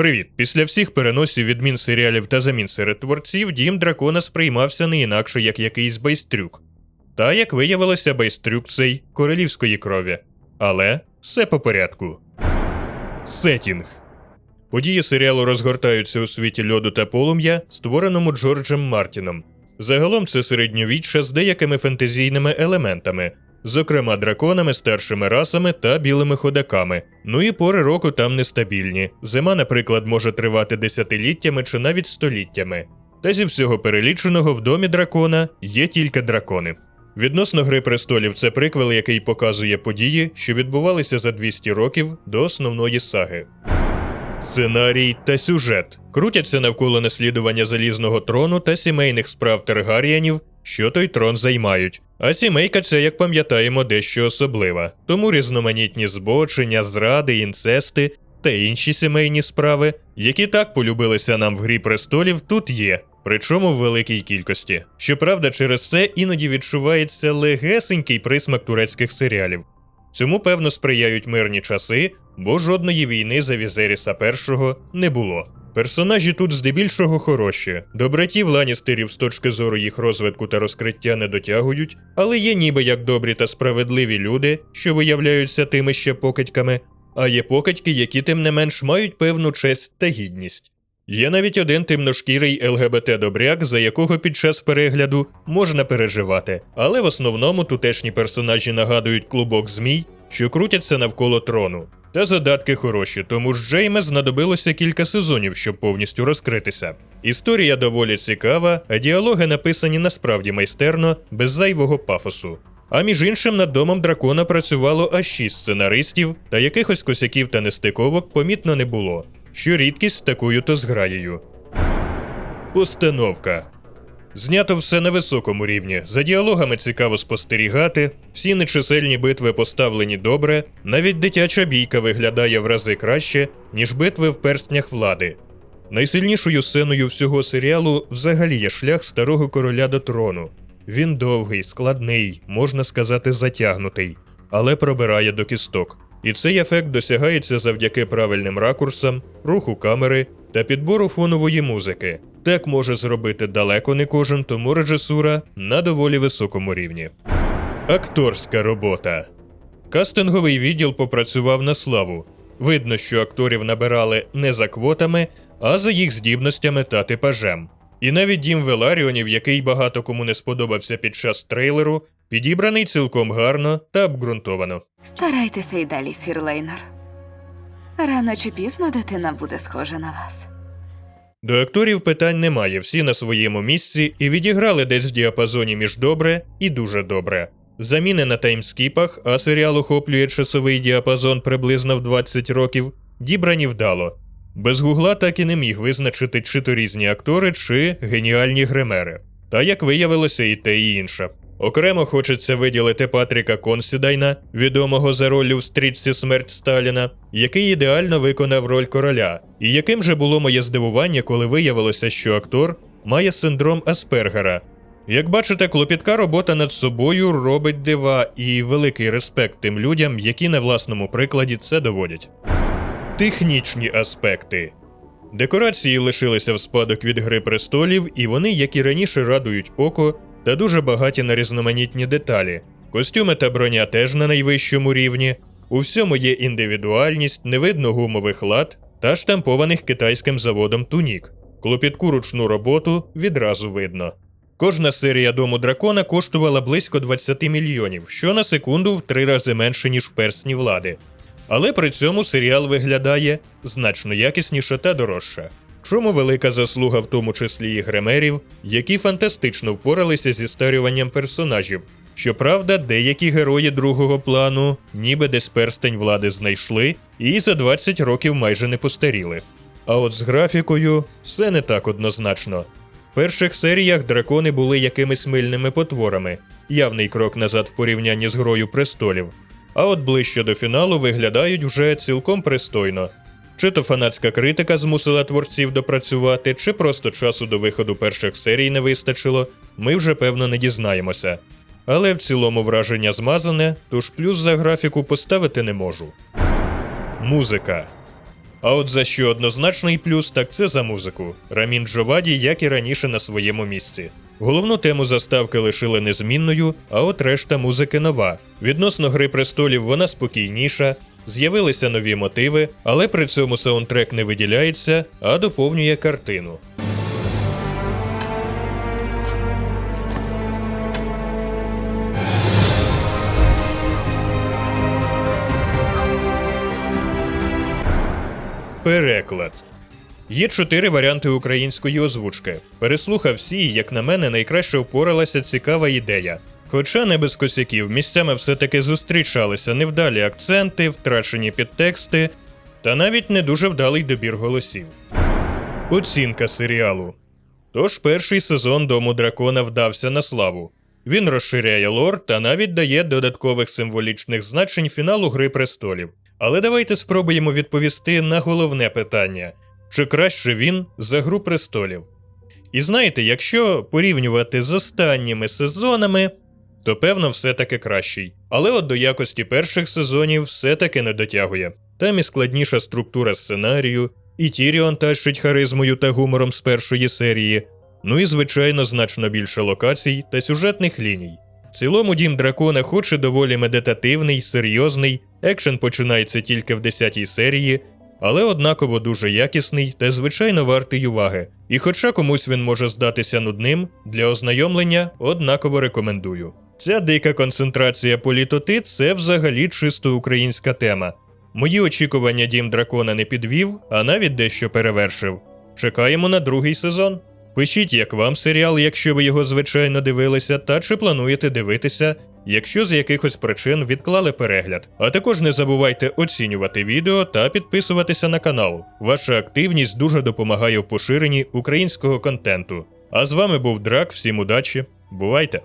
Привіт! Після всіх переносів відмін серіалів та замін серед творців дім дракона сприймався не інакше як якийсь байстрюк. Та, як виявилося, байстрюк цей королівської крові. Але все по порядку. Сетінг. Події серіалу розгортаються у світі льоду та полум'я, створеному Джорджем Мартіном. Загалом це середньовіччя з деякими фентезійними елементами, зокрема драконами, старшими расами та білими ходаками. Ну і пори року там нестабільні. Зима, наприклад, може тривати десятиліттями чи навіть століттями. Та зі всього переліченого в домі дракона є тільки дракони. Відносно Гри престолів це приквел, який показує події, що відбувалися за 200 років до основної саги. Сценарій та сюжет крутяться навколо наслідування залізного трону та сімейних справ Тергаріанів, що той трон займають. А сімейка це, як пам'ятаємо, дещо особлива. Тому різноманітні збочення, зради, інцести та інші сімейні справи, які так полюбилися нам в грі престолів, тут є. Причому в великій кількості. Щоправда, через це іноді відчувається легесенький присмак турецьких серіалів. Цьому певно сприяють мирні часи, бо жодної війни за Візеріса І не було. Персонажі тут здебільшого хороші. До братів Ланістерів з точки зору їх розвитку та розкриття не дотягують, але є ніби як добрі та справедливі люди, що виявляються тими ще покидьками, а є покидьки, які тим не менш мають певну честь та гідність. Є навіть один темношкірий ЛГБТ-добряк, за якого під час перегляду можна переживати, але в основному тутешні персонажі нагадують клубок змій, що крутяться навколо трону. Та задатки хороші, тому ж Джейме знадобилося кілька сезонів, щоб повністю розкритися. Історія доволі цікава, а діалоги написані насправді майстерно, без зайвого пафосу. А між іншим над домом дракона працювало аж шість сценаристів, та якихось косяків та нестиковок помітно не було, що рідкість такою то зграєю. Постановка. Знято все на високому рівні. За діалогами цікаво спостерігати, всі нечисельні битви поставлені добре, навіть дитяча бійка виглядає в рази краще, ніж битви в перстнях влади. Найсильнішою сценою всього серіалу взагалі є шлях старого короля до трону. Він довгий, складний, можна сказати, затягнутий, але пробирає до кісток. І цей ефект досягається завдяки правильним ракурсам, руху камери та підбору фонової музики. Так може зробити далеко не кожен, тому режисура на доволі високому рівні. Акторська робота. Кастинговий відділ попрацював на славу. Видно, що акторів набирали не за квотами, а за їх здібностями та типажем. І навіть дім Веларіонів, який багато кому не сподобався під час трейлеру, підібраний цілком гарно та обґрунтовано. Старайтеся й далі, сір Лейнор. Рано чи пізно дитина буде схожа на вас. До акторів питань немає, всі на своєму місці і відіграли десь в діапазоні між добре і дуже добре. Заміни на таймскіпах, а серіал охоплює часовий діапазон приблизно в 20 років, дібрані вдало. Без гугла так і не міг визначити, чи то різні актори, чи геніальні гримери. Та як виявилося, і те, і інше. Окремо хочеться виділити Патріка Консідайна, відомого за роллю в стрічці Смерть Сталіна, який ідеально виконав роль короля. І яким же було моє здивування, коли виявилося, що актор має синдром Аспергера. Як бачите, клопітка робота над собою робить дива і великий респект тим людям, які на власному прикладі це доводять. Технічні аспекти. Декорації лишилися в спадок від Гри престолів, і вони, як і раніше, радують око та дуже багаті на різноманітні деталі. Костюми та броня теж на найвищому рівні. У всьому є індивідуальність, не видно гумових лад та штампованих китайським заводом тунік. Клопітку ручну роботу відразу видно. Кожна серія дому дракона коштувала близько 20 мільйонів, що на секунду в три рази менше, ніж в персні влади. Але при цьому серіал виглядає значно якісніше та дорожче. Чому велика заслуга в тому числі і гримерів, які фантастично впоралися зі старюванням персонажів. Щоправда, деякі герої другого плану, ніби десь перстень влади знайшли, і за 20 років майже не постаріли. А от з графікою все не так однозначно. В перших серіях дракони були якимись мильними потворами, явний крок назад в порівнянні з грою престолів. А от ближче до фіналу виглядають вже цілком пристойно. Чи то фанатська критика змусила творців допрацювати, чи просто часу до виходу перших серій не вистачило, ми вже певно не дізнаємося. Але в цілому враження змазане, тож плюс за графіку поставити не можу. Музика. А от за що однозначний плюс, так це за музику. Рамін Джоваді, як і раніше на своєму місці. Головну тему заставки лишили незмінною, а от решта музики нова. Відносно Гри престолів вона спокійніша, з'явилися нові мотиви, але при цьому саундтрек не виділяється, а доповнює картину. Переклад. Є чотири варіанти української озвучки. Переслухав всі, як на мене, найкраще впоралася цікава ідея. Хоча не без косяків, місцями все-таки зустрічалися невдалі акценти, втрачені підтексти, та навіть не дуже вдалий добір голосів. Оцінка серіалу. Тож перший сезон Дому дракона вдався на славу. Він розширяє лор та навіть дає додаткових символічних значень фіналу Гри престолів. Але давайте спробуємо відповісти на головне питання: чи краще він за Гру престолів? І знаєте, якщо порівнювати з останніми сезонами, то певно все-таки кращий. Але от до якості перших сезонів все-таки не дотягує. Там і складніша структура сценарію, і Тіріон тащить харизмою та гумором з першої серії, ну і звичайно значно більше локацій та сюжетних ліній. В цілому дім дракона, хоч і доволі медитативний, серйозний, екшен починається тільки в 10-й серії, але однаково дуже якісний та звичайно вартий уваги. І хоча комусь він може здатися нудним, для ознайомлення однаково рекомендую. Ця дика концентрація політоти це взагалі чисто українська тема. Мої очікування дім дракона не підвів, а навіть дещо перевершив. Чекаємо на другий сезон. Пишіть, як вам серіал, якщо ви його звичайно дивилися, та чи плануєте дивитися, якщо з якихось причин відклали перегляд. А також не забувайте оцінювати відео та підписуватися на канал. Ваша активність дуже допомагає в поширенні українського контенту. А з вами був Драк, всім удачі, бувайте!